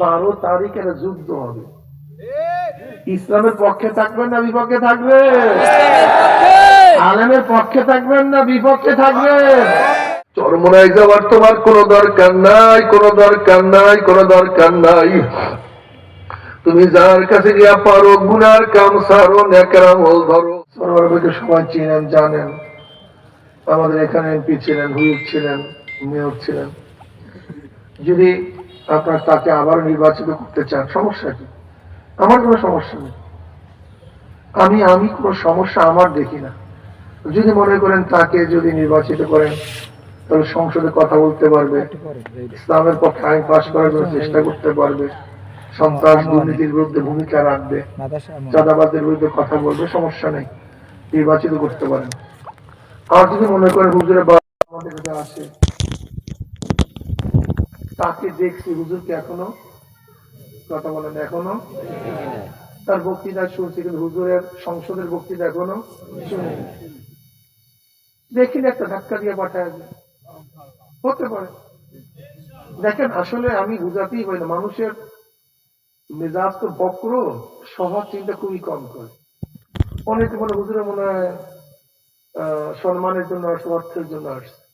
বারো তারিখের যুদ্ধ হবে। ইসলামের পক্ষে থাকবেন না বিপক্ষে থাকবে আলেমের পক্ষে থাকবেন না বিপক্ষে থাকবেন? চরমনায় যাওয়ার তোমার কোনো দরকার নাই কোনো দরকার নাই কোনো দরকার নাই। তুমি যার কাছে গিয়া পারো গুনার কাম সারো নেকরাম ধরো। সবাই চিনেন জানেন। আমাদের এখানে এমপি ছিলেন হুইপ ছিলেন মেয়র ছিলেন। যদি আপনার তাকে আবার নির্বাচিত করতে চান, সমস্যা কি? আমার কোনো সমস্যা নেই। আমি আমি কোনো সমস্যা আমার দেখি না। যদি মনে করেন তাকে যদি নির্বাচিত করেন, তাহলে সংসদে কথা বলতে পারবে, ইসলামের পক্ষে আইন পাশ করার জন্য চেষ্টা করতে পারবে, সন্ত্রাস দুর্নীতির বিরুদ্ধে ভূমিকা রাখবে চাঁদাবাদের বিরুদ্ধে কথা বলবে, সমস্যা নেই, নির্বাচিত করতে পারেন। আর যদি মনে করেন হুজুরের বাবা আমাদের কাছে আসে তাকে দেখছি হুজুরকে এখনও? কথা বলেন, এখনও? তার বক্তৃতা শুনছি, কিন্তু হুজুরের সংসদের বক্তৃতা এখনও দেখিনি একটা ধাক্কা দিয়ে পাঠায়। হতে পারে। দেখেন, আসলে আমি বুঝাতেই পারি না, মানুষের মেজাজ তো বক্র, সহজ চিন্তা খুবই কম করে। অনেকে মনে হুজুরে মনে হয় সম্মানের জন্য আসছে, অর্থের জন্য আসছে।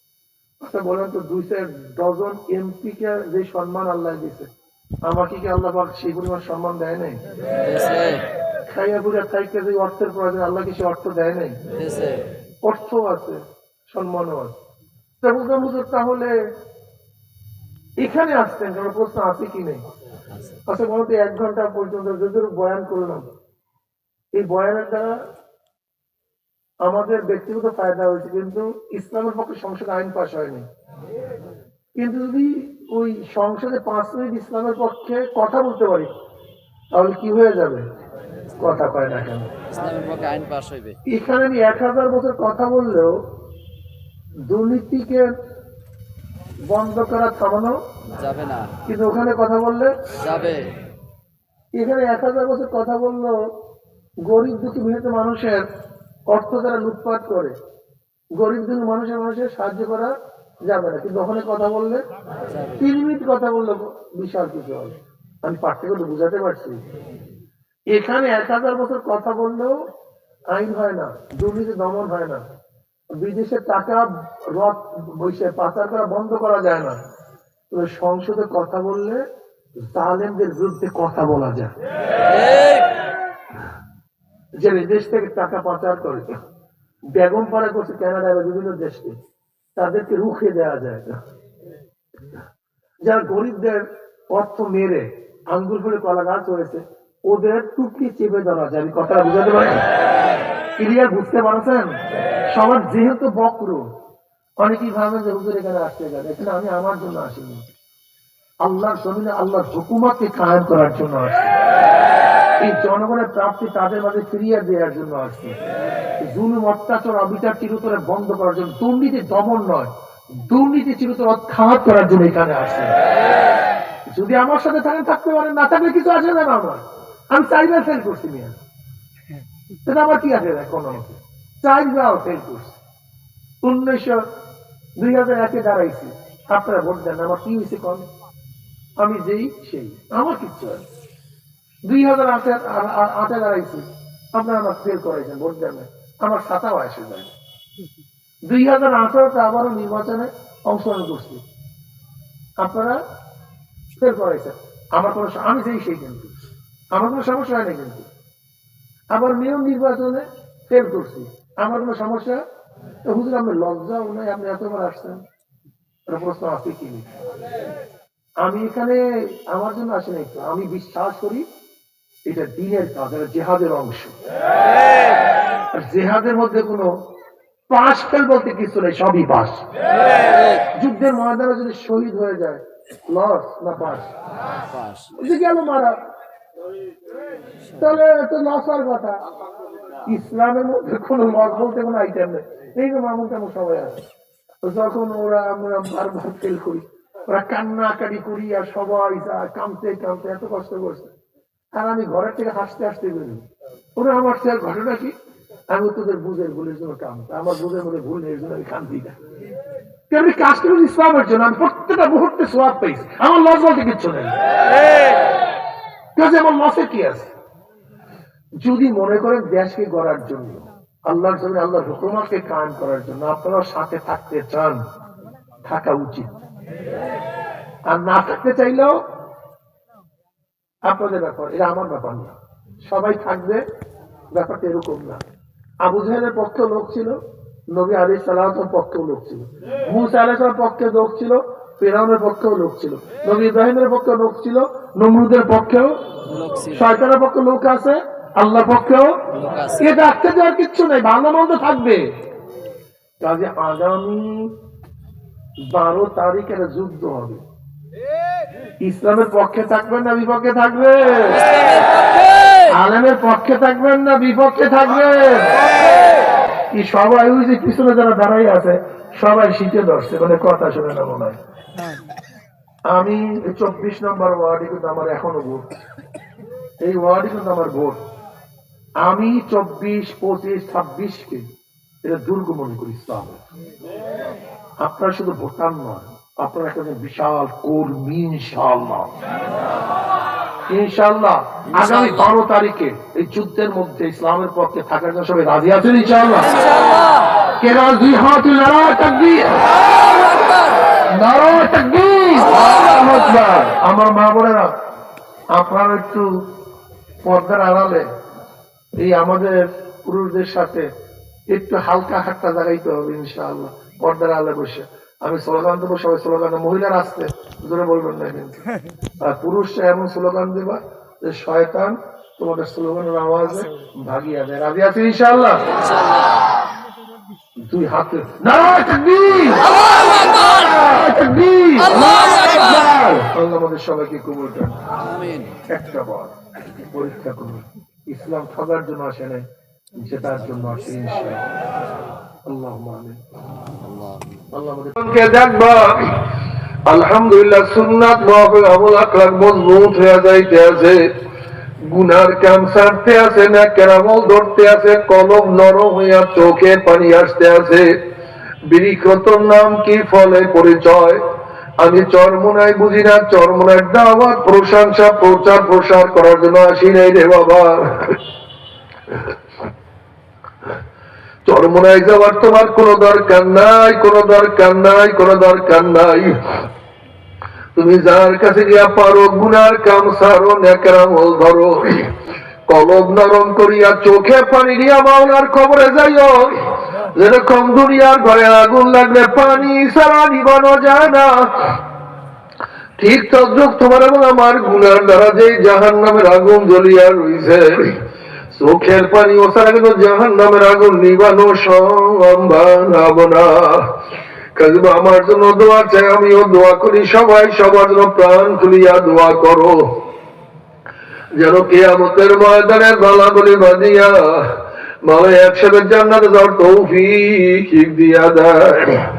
আচ্ছা বলেন তো দুই চার ডজন এমপি কে যে সম্মান আল্লাহ দিছে আমাকে কি আল্লাহ পাক সেই পরিমাণ সম্মান দেয় নাই? খাইয়া থাইকে যে অর্থের প্রয়োজন আল্লাহ কি সে অর্থ দেয় নাই? অর্থ আছে সম্মানও আছে। তাহলে এখানে আসতেন কোনো? প্রশ্ন আছে কি নেই? আচ্ছা বলতে এক ঘণ্টা পর্যন্ত যদিও বয়ান করলাম এই বয়ানের দ্বারা আমাদের ব্যক্তিগত ফায়দা হয়েছে কিন্তু ইসলামের পক্ষে সংসদে আইন পাশ হয়নি। কিন্তু যদি ওই সংসদে পাঁচ মিনিট ইসলামের পক্ষে কথা বলতে পারি তাহলে কি হয়ে যাবে? কথা কয় না কেন? ইসলামের পক্ষে আইন পাশ হইবে। এখানে আমি এক হাজার বছর কথা বললেও দুর্নীতিকে বন্ধ করা থামানো যাবে না। কিন্তু ওখানে কথা বললে? যাবে। এখানে এক হাজার বছর কথা বললেও গরিব দুঃখী বিভিন্ন মানুষের অর্থ তারা লুটপাট করে। গরিব দুঃখী মানুষের মানুষের সাহায্য করা যাবে না। কিন্তু ওখানে কথা বললে, তিন মিনিট কথা বললে বিশাল কিছু হবে। আমি পার্থক্য বুঝাতে পারছি। এখানে এক হাজার বছর কথা বললেও আইন হয় না, দুর্নীতি দমন হয় না। বিদেশে টাকা রথ বসে পাচার করা বন্ধ করা যায় না। সংসদে কথা বললে জালেমদের বিরুদ্ধে কথা বলা যায়। যে দেশ থেকে টাকা পাচার করে বেগম পাড়া করছে কানাডায় বা বিভিন্ন দেশকে, তাদেরকে রুখে দেওয়া যায় যারা গরিবদের অর্থ মেরে আঙ্গুল ফুলে কলা গাছ হয়েছে ওদের টুকরি চেপে ধরা যায়। আমি কথাটা বুঝাতে পারি? ক্লিয়ার বুঝতে পারছেন? সবার যেহেতু বক্র, অনেকেই ভাবে যে হুজুর এখানে আসতে গেলে এখানে আমি আমার জন্য আসিনি। আল্লাহর জমিনে আল্লাহর হুকুমাতকে কায়েম করার জন্য আসছি এই জনগণের প্রাপ্তি তাদের মাঝে ফিরিয়ে দেওয়ার জন্য আসছে জুলুম, অত্যাচার, অবিচার, চিরতরে বন্ধ করার জন্য। দুর্নীতি দমন নয়। দুর্নীতি, চিরতরে উৎখাত করার জন্য এখানে আসছে যদি আমার সাথে থাকেন, থাকতে পারেন। না থাকলে কিছু আসে না আমার। আমি চাইবার ফেল করছি, মিয়া। সেটা আমার কি আছে আমাকে চাইবার ফেল করছি। উনিশশো দুই হাজার একে দাঁড়াইছি। আপনারা ভোট দেন আমার কি হয়েছে কম আমি যেই সেই। আমার কিচ্ছু না। দুই হাজার আটে আটে দাঁড়াইছি। আপনারা আমার ফেল করাইছেন, ভোট দেন আমার সাতাও আসে যায় দুই হাজার আঠারোতে আবারও নির্বাচনে অংশগ্রহণ করছি আপনারা ফেল করাইছেন। আমার কোনো আমি সেই সেই কিন্তু। আমার কোনো সমস্যা হয়নি কিন্তু। আবার মেয়র নির্বাচনে ফেল করছি। আমার কোনো সমস্যা? হুজুর, আপনি লজ্জাও নাই, আপনি এতবার আসছেন। প্রশ্ন আছে কি? আমি এখানে, আমার জন্য আসি নাই তো আমি বিশ্বাস করি এটা দিনের কাজ এটা জেহাদের অংশ। আর জেহাদের মধ্যে কোনো পাশ ফেল বলতে কিছু নেই সবই পাস যুদ্ধের ময়দানে যদি শহীদ হয়ে যায় লস না পাস গেল মারা। তাহলে তো লস হওয়ার কথা। ইসলামের মধ্যে কোনো লস বলতে কোনো আইটেম নেই। এই মামুন তেমন সবাই আছে। যখন ওরা আমরা বারবার ফেল করি ওরা কান্নাকাটি করি আর সবাই কামতে কামতে এত কষ্ট করছে। আর আমি ঘরের থেকে হাসতে হাসতে বেরোই ওরা আমার স্যার, ঘটনা কি? আমি তোদের বুঝের ভুলের জন্য কামতে আমার বুঝের মধ্যে ভুল নেই জন্য আমি কান্দি না। তেমনি কাজ করুন ইসলামের জন্য, আমি প্রত্যেকটা মুহূর্তে সোয়াব পেয়েছি। আমার লস বলতে কিচ্ছু নেই। কাজে আমার লসে কি আছে? যদি মনে করেন দেশকে গড়ার জন্য, আল্লাহর জন্য, আল্লাহর হুকুমাকে কায়েম করার জন্য আপনারা সাথে থাকতে চান, থাকা উচিত। আর না থাকতে চাইলেও আপনাদের ব্যাপার এটা আমার ব্যাপার না। সবাই থাকবে ব্যাপারটা এরকম না। আবু জাহেলের পক্ষে লোক ছিল নবী আলী সালামের পক্ষেও লোক ছিল। মুসা আলাইসালামের পক্ষে লোক ছিল ফেরাউনের পক্ষেও লোক ছিল। নবী ইব্রাহিমের পক্ষে লোক ছিল নমরুদের পক্ষেও শয়তানের পক্ষে লোক আছে আল্লাহ পক্ষেও এটা ডাকতে দেওয়ার কিচ্ছু নেই ভালো মন্দ থাকবে। কাজে আগামী বারো তারিখের যুদ্ধ হবে। ইসলামের পক্ষে থাকবেন না বিপক্ষে থাকবেন? আলেমের পক্ষে থাকবেন না বিপক্ষে থাকবেন? কি সবাই ওই যে পিছনে যারা দাঁড়াই আছে সবাই শীতে ধরছে মানে কথা শুনে না মনে হয়। আমি চব্বিশ নম্বর ওয়ার্ডে কিন্তু আমার এখনও ভোট। এই ওয়ার্ডে কিন্তু আমার ভোট। আমি চব্বিশ পঁচিশ ছাব্বিশ কে এটা দুর্গমন করি আপনারা শুধু ভোটার নয় আপনারা বিশাল কর্মী ইনশাল্লাহ ইনশাল্লাহ আগামী বারো তারিখে এই যুদ্ধের মধ্যে ইসলামের পক্ষে থাকার জন্য সবাই রাজি আছেন ইনশাল্লাহ কেরা দুই হাত নারা তাকবীর। নারা তাকবীর। আমার মা বোনেরা আপনারা একটু পর্দার আড়ালে এই আমাদের পুরুষদের সাথে একটু হালকা হাট্টা জাগাইতে হবে ইনশাআল্লাহ পর্দার আড়ালে বসে। আমি স্লোগান দেবো সবাই স্লোগান। মহিলারা আসতে জোরে বলবেন না কিন্তু। আর পুরুষরা এমন স্লোগান দেবা যে শয়তান তোমাদের স্লোগানের আওয়াজে ভাগিয়ে দেয়। রাজি আছে ইনশাআল্লাহ? দুই হাতে। আমাদের সবাইকে কবুল একটা বার পরীক্ষা করুন। ইসলাম ঠগার জন্য আসে নাই জেতার জন্য আসে ইনশাআল্লাহ। কলম নরম হইয়া চোখে পানি আসতে আছে। নাম কি ফলে পরিচয়? আমি চরমনায় বুঝি না চরমনায় দাওয়াত, প্রশংসা প্রচার প্রসার করার জন্য আসি নাই রে বাবা। চরমনায় যাওয়ার তোমার কোনো দরকার নাই, কোনো দরকার নাই, কোনো দরকার নাই। তুমি যার কাছে গিয়া পারো, গুনার কাম সারো নেকরামল ধরো। কলব নরম করিয়া চোখে পানি দিয়া মাওলার খবরে যাইও। যেরকম দুনিয়ার ঘরে আগুন লাগলে পানি সারা নিবানো যায় না। ঠিক তদ্রুপ তোমার এবং আমার গুনার দ্বারা যে জাহান নামের আগুন জ্বলিয়া রইছে। চোখের পানি ওসারা কিন্তু জাহান নামের আগুন, নিবানো সম্ভাব না। কাজে আমার জন্য দোয়া চাই, আমিও দোয়া করি, সবাই সবার জন্য প্রাণ খুলিয়া দোয়া করো। যেন কেয়ামতের ময়দানে গলা বলি বাঁধিয়া মালে একসাথে জান্নাতে যাওয়ার তৌফিক দিয়া দেয়।